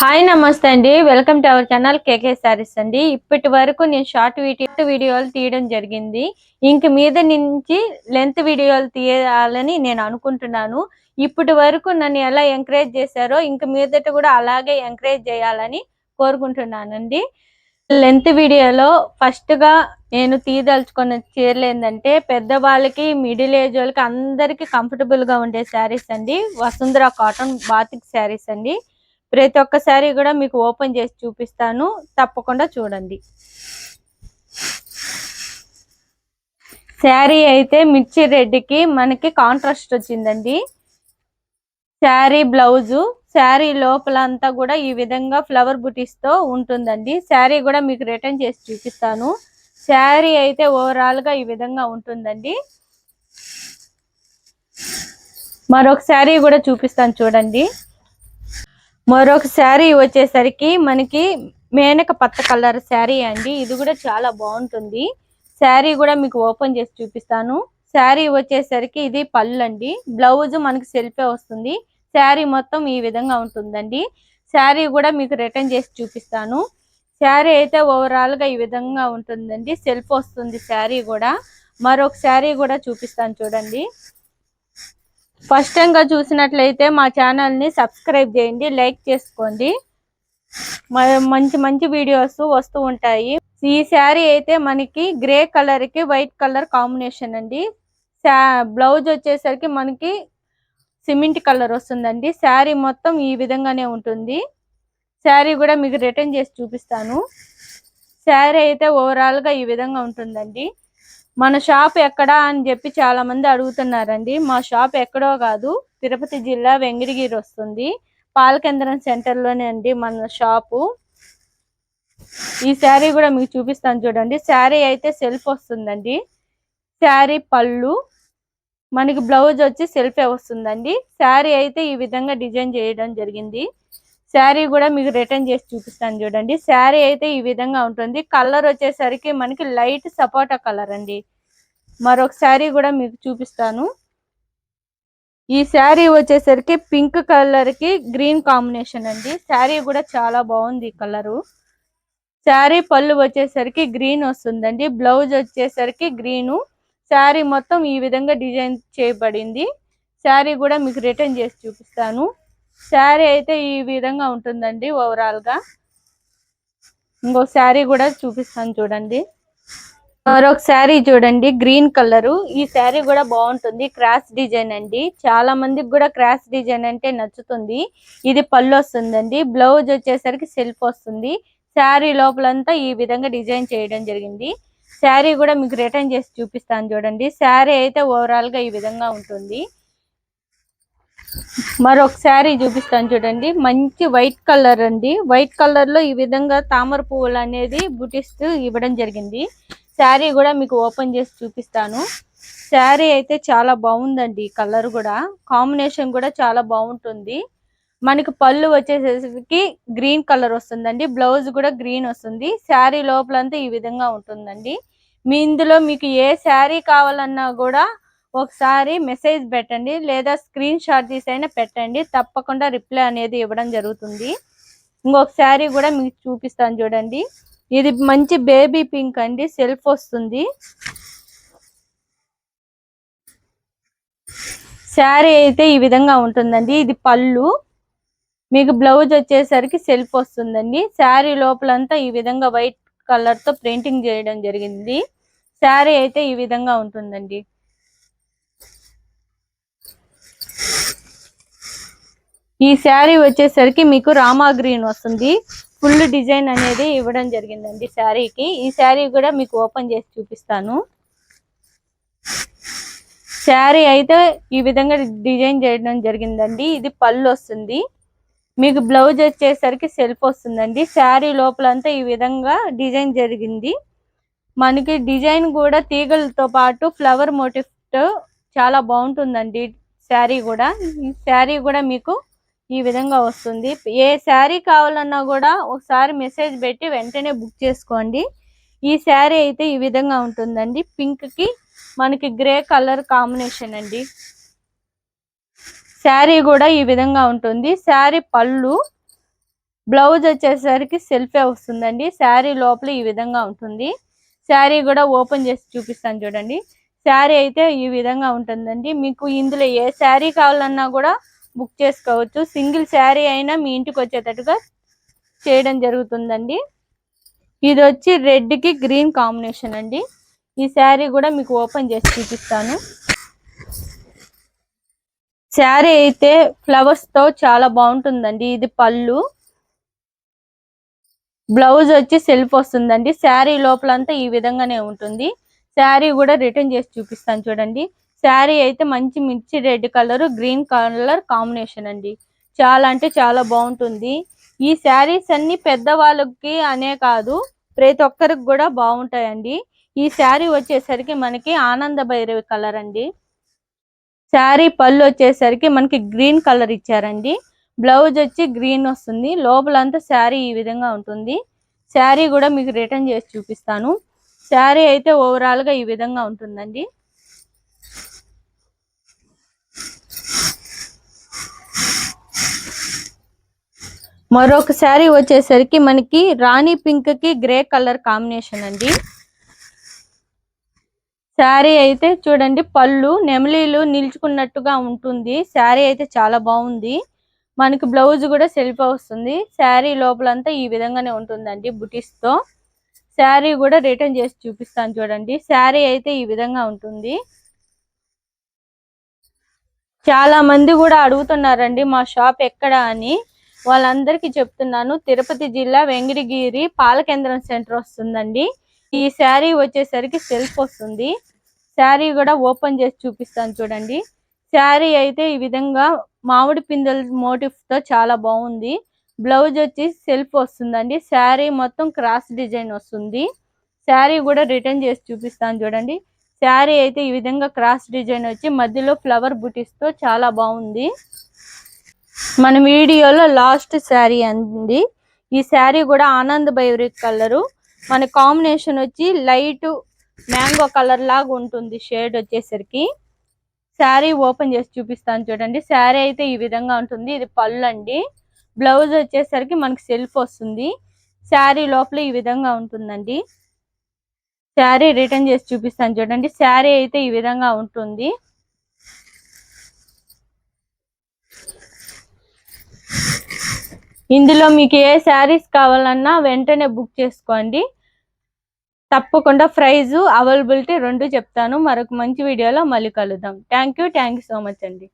Hi నమస్తే అండి. Welcome to our channel KK sarees అండి. ఇప్పటి వరకు నేను షార్ట్ వీడియో వీడియోలు తీయడం జరిగింది. ఇంక మీద నుంచి లెంత్ వీడియోలు తీయాలని నేను అనుకుంటున్నాను. ఇప్పటి వరకు నన్ను ఎలా ఎంకరేజ్ చేశారో ఇంక మీదట కూడా అలాగే ఎంకరేజ్ చేయాలని కోరుకుంటున్నానండి. లెంత్ వీడియోలో ఫస్ట్గా నేను తీయదలుచుకున్న చీరలు ఏంటంటే పెద్దవాళ్ళకి మిడిల్ ఏజ్ వాళ్ళకి అందరికి కంఫర్టబుల్గా ఉండే శారీస్ అండి. వసుంధర కాటన్ బాతిక్ శారీస్ అండి. ప్రతి ఒక్క శారీ కూడా మీకు ఓపెన్ చేసి చూపిస్తాను. తప్పకుండా చూడండి. శారీ అయితే మిర్చి రెడ్డికి మనకి కాంట్రాస్ట్ వచ్చిందండి. శారీ బ్లౌజు శారీ లోపల అంతా కూడా ఈ విధంగా ఫ్లవర్ బుటీస్తో ఉంటుందండి. శారీ కూడా మీకు రిటర్న్ చేసి చూపిస్తాను. శారీ అయితే ఓవరాల్గా ఈ విధంగా ఉంటుందండి. మరొక శారీ కూడా చూపిస్తాను చూడండి. మరొక శారీ వచ్చేసరికి మనకి మేనక పత్త కలర్ శారీ అండి. ఇది కూడా చాలా బాగుంటుంది. శారీ కూడా మీకు ఓపెన్ చేసి చూపిస్తాను. శారీ వచ్చేసరికి ఇది పళ్ళు అండి. బ్లౌజ్ మనకి సెల్ఫే వస్తుంది. శారీ మొత్తం ఈ విధంగా ఉంటుందండి. శారీ కూడా మీకు రిటర్న్ చేసి చూపిస్తాను. శారీ అయితే ఓవరాల్గా ఈ విధంగా ఉంటుందండి. సెల్ఫ్ వస్తుంది శారీ కూడా. మరొక శారీ కూడా చూపిస్తాను చూడండి. ఫస్ట్ చూసినట్లయితే మా ఛానల్ని సబ్స్క్రైబ్ చేయండి లైక్ చేసుకోండి. మ- మంచి మంచి వీడియోస్ వస్తూ ఉంటాయి. ఈ శారీ అయితే మనకి గ్రే కలర్కి వైట్ కలర్ కాంబినేషన్ అండి. బ్లౌజ్ వచ్చేసరికి మనకి సిమెంట్ కలర్ వస్తుందండి. శారీ మొత్తం ఈ విధంగానే ఉంటుంది. శారీ కూడా మీకు రిటర్న్ చేసి చూపిస్తాను. శారీ అయితే ఓవరాల్గా ఈ విధంగా ఉంటుందండి. మన షాప్ ఎక్కడా అని చెప్పి చాలా మంది అడుగుతున్నారండి. మా షాప్ ఎక్కడో కాదు తిరుపతి జిల్లా వెంగిడిగిరి వస్తుంది. పాలకేంద్రం సెంటర్లోనే అండి మన షాపు. ఈ శారీ కూడా మీకు చూపిస్తాను చూడండి. శారీ అయితే సెల్ఫ్ వస్తుందండి. శారీ పళ్ళు. మనకి బ్లౌజ్ వచ్చి సెల్ఫే వస్తుందండి. శారీ అయితే ఈ విధంగా డిజైన్ చేయడం జరిగింది. శారీ కూడా మీకు రిటర్న్ చేసి చూపిస్తాను చూడండి. శారీ అయితే ఈ విధంగా ఉంటుంది. కలర్ వచ్చేసరికి మనకి లైట్ సపోటా కలర్ అండి. మరొక శారీ కూడా మీకు చూపిస్తాను. ఈ శారీ వచ్చేసరికి పింక్ కలర్కి గ్రీన్ కాంబినేషన్ అండి. శారీ కూడా చాలా బాగుంది కలరు. శారీ పళ్ళు వచ్చేసరికి గ్రీన్ వస్తుందండి. బ్లౌజ్ వచ్చేసరికి గ్రీను. శారీ మొత్తం ఈ విధంగా డిజైన్ చేయబడింది. శారీ కూడా మీకు రిటర్న్ చేసి చూపిస్తాను. శారీ అయితే ఈ విధంగా ఉంటుందండి ఓవరాల్గా. ఇంకో శారీ కూడా చూపిస్తాను చూడండి. మరొక శారీ చూడండి గ్రీన్ కలర్. ఈ శారీ కూడా బాగుంటుంది క్రాస్ డిజైన్ అండి. చాలా మందికి కూడా క్రాస్ డిజైన్ అంటే నచ్చుతుంది. ఇది పళ్ళు వస్తుందండి బ్లౌజ్ వచ్చేసరికి సెల్ఫ్ వస్తుంది. శారీ లోపలంతా ఈ విధంగా డిజైన్ చేయడం జరిగింది. శారీ కూడా మీకు రిటర్న్ చేసి చూపిస్తాను చూడండి. శారీ అయితే ఓవరాల్గా ఈ విధంగా ఉంటుంది. మరొక శారీ చూపిస్తాను చూడండి. మంచి వైట్ కలర్ అండి. వైట్ కలర్లో ఈ విధంగా తామర పువ్వులు అనేది బుటిస్ట్ ఇవ్వడం జరిగింది. శారీ కూడా మీకు ఓపెన్ చేసి చూపిస్తాను. శారీ అయితే చాలా బాగుందండి కలర్ కూడా. కాంబినేషన్ కూడా చాలా బాగుంటుంది. మనకి పళ్ళు వచ్చేసరికి గ్రీన్ కలర్ వస్తుందండి. బ్లౌజ్ కూడా గ్రీన్ వస్తుంది. శారీ లోపలంతా ఈ విధంగా ఉంటుందండి. మీ ఇందులో మీకు ఏ శారీ కావాలన్నా కూడా ఒకసారి మెసేజ్ పెట్టండి లేదా స్క్రీన్ షాట్ తీసైనా పెట్టండి. తప్పకుండా రిప్లై అనేది ఇవ్వడం జరుగుతుంది. ఇంకొక శారీ కూడా మీకు చూపిస్తాను చూడండి. ఇది మంచి బేబీ పింక్ అండి. సెల్ఫ్ వస్తుంది. శారీ అయితే ఈ విధంగా ఉంటుందండి. ఇది పళ్ళు. మీకు బ్లౌజ్ వచ్చేసరికి సెల్ఫ్ వస్తుందండి. శారీ లోపలంతా ఈ విధంగా వైట్ కలర్తో ప్రింటింగ్ చేయడం జరిగింది. శారీ అయితే ఈ విధంగా ఉంటుందండి. ఈ శారీ వచ్చేసరికి మీకు రామా గ్రీన్ వస్తుంది. ఫుల్ డిజైన్ అనేది ఇవ్వడం జరిగిందండి శారీకి. ఈ శారీ కూడా మీకు ఓపెన్ చేసి చూపిస్తాను. శారీ అయితే ఈ విధంగా డిజైన్ చేయడం జరిగిందండి. ఇది పళ్ళు వస్తుంది. మీకు బ్లౌజ్ వచ్చేసరికి సెల్ఫ్ వస్తుందండి. శారీ లోపలంతా ఈ విధంగా డిజైన్ జరిగింది. మనకి డిజైన్ కూడా తీగలతో పాటు ఫ్లవర్ మోటిఫ్ చాలా బాగుంటుందండి శారీ కూడా. ఈ శారీ కూడా మీకు ఈ విధంగా వస్తుంది. ఏ శారీ కావాలన్నా కూడా ఒకసారి మెసేజ్ పెట్టి వెంటనే బుక్ చేసుకోండి. ఈ శారీ అయితే ఈ విధంగా ఉంటుందండి. పింక్కి మనకి గ్రే కలర్ కాంబినేషన్ అండి. శారీ కూడా ఈ విధంగా ఉంటుంది. శారీ పళ్ళు బ్లౌజ్ వచ్చేసరికి సెల్ఫే వస్తుందండి. శారీ లోపల ఈ విధంగా ఉంటుంది. శారీ కూడా ఓపెన్ చేసి చూపిస్తాను చూడండి. శారీ అయితే ఈ విధంగా ఉంటుందండి. మీకు ఇందులో ఏ శారీ కావాలన్నా కూడా బుక్ చేసుకోవచ్చు. సింగిల్ శారీ అయినా మీ ఇంటికి వచ్చేటట్టుగా చేయడం జరుగుతుందండి. ఇది వచ్చి రెడ్కి గ్రీన్ కాంబినేషన్ అండి. ఈ శారీ కూడా మీకు ఓపెన్ చేసి చూపిస్తాను. శారీ అయితే ఫ్లవర్స్తో చాలా బాగుంటుందండి. ఇది పళ్ళు. బ్లౌజ్ వచ్చి సెల్ఫ్ వస్తుందండి. శారీ లోపలంతా ఈ విధంగానే ఉంటుంది. శారీ కూడా రిటర్న్ చేసి చూపిస్తాను చూడండి. శారీ అయితే మంచి మిర్చి red colour green colour combination అండి. చాలా అంటే చాలా బాగుంటుంది. ఈ శారీస్ అన్ని పెద్దవాళ్ళకి అనే కాదు ప్రతి ఒక్కరికి కూడా బాగుంటాయండి. ఈ శారీ వచ్చేసరికి మనకి ఆనంద భైరవి కలర్ అండి. శారీ పళ్ళు వచ్చేసరికి మనకి గ్రీన్ కలర్ ఇచ్చారండి. బ్లౌజ్ వచ్చి గ్రీన్ వస్తుంది. లోపలంతా శారీ ఈ విధంగా ఉంటుంది. శారీ కూడా మీకు రిటర్న్ చేసి చూపిస్తాను. శారీ అయితే ఓవరాల్గా ఈ విధంగా ఉంటుందండి. మరొక శారీ వచ్చేసరికి మనకి రాణి పింక్కి గ్రే కలర్ కాంబినేషన్ అండి. శారీ అయితే చూడండి పళ్ళు నెమలీలు నిల్చుకున్నట్టుగా ఉంటుంది. శారీ అయితే చాలా బాగుంది. మనకి బ్లౌజ్ కూడా సెల్ఫ్ వస్తుంది శారీ లోపలంతా ఈ విధంగానే ఉంటుందండి బుటీస్తో. శారీ కూడా రిటర్న్ చేసి చూపిస్తాను చూడండి. శారీ అయితే ఈ విధంగా ఉంటుంది. చాలా మంది కూడా అడుగుతున్నారండి మా షాప్ ఎక్కడ? అని. వాళ్ళందరికీ చెప్తున్నాను. తిరుపతి జిల్లా వెంగిరిగిరి పాలకేంద్రం సెంటర్ వస్తుందండి. ఈ శారీ వచ్చేసరికి సెల్ఫ్ వస్తుంది. శారీ కూడా ఓపెన్ చేసి చూపిస్తాను చూడండి. శారీ అయితే ఈ విధంగా మామిడి పిందెల మోటిఫ్తో చాలా బాగుంది. బ్లౌజ్ వచ్చి సెల్ఫ్ వస్తుందండి. శారీ మొత్తం క్రాస్ డిజైన్ వస్తుంది. శారీ కూడా రిటర్న్ చేసి చూపిస్తాను చూడండి. శారీ అయితే ఈ విధంగా క్రాస్ డిజైన్ వచ్చి మధ్యలో ఫ్లవర్ బుటీస్తో చాలా బాగుంది. మన వీడియోలో లాస్ట్ శారీ అంది. ఈ శారీ కూడా ఆనంద్ భైవరి కలరు. మన కాంబినేషన్ వచ్చి లైట్ మ్యాంగో కలర్ లాగా ఉంటుంది షేడ్ వచ్చేసరికి. శారీ ఓపెన్ చేసి చూపిస్తాను చూడండి. శారీ అయితే ఈ విధంగా ఉంటుంది. ఇది పళ్ళు అండి. బ్లౌజ్ వచ్చేసరికి మనకి సెల్ఫ్ వస్తుంది. శారీ లోపల ఈ విధంగా ఉంటుందండి. శారీ రిటర్న్ చేసి చూపిస్తాను చూడండి. శారీ అయితే ఈ విధంగా ఉంటుంది. ఇందులో మీకు ఏ శారీస్ కావాలన్నా వెంటనే బుక్ చేసుకోండి. తప్పకుండా ప్రైజ్ అవైలబిలిటీ రెండు చెప్తాను. మరొక మంచి వీడియోలో మళ్ళీ కలుద్దాం. Thank you thank you so much అండి.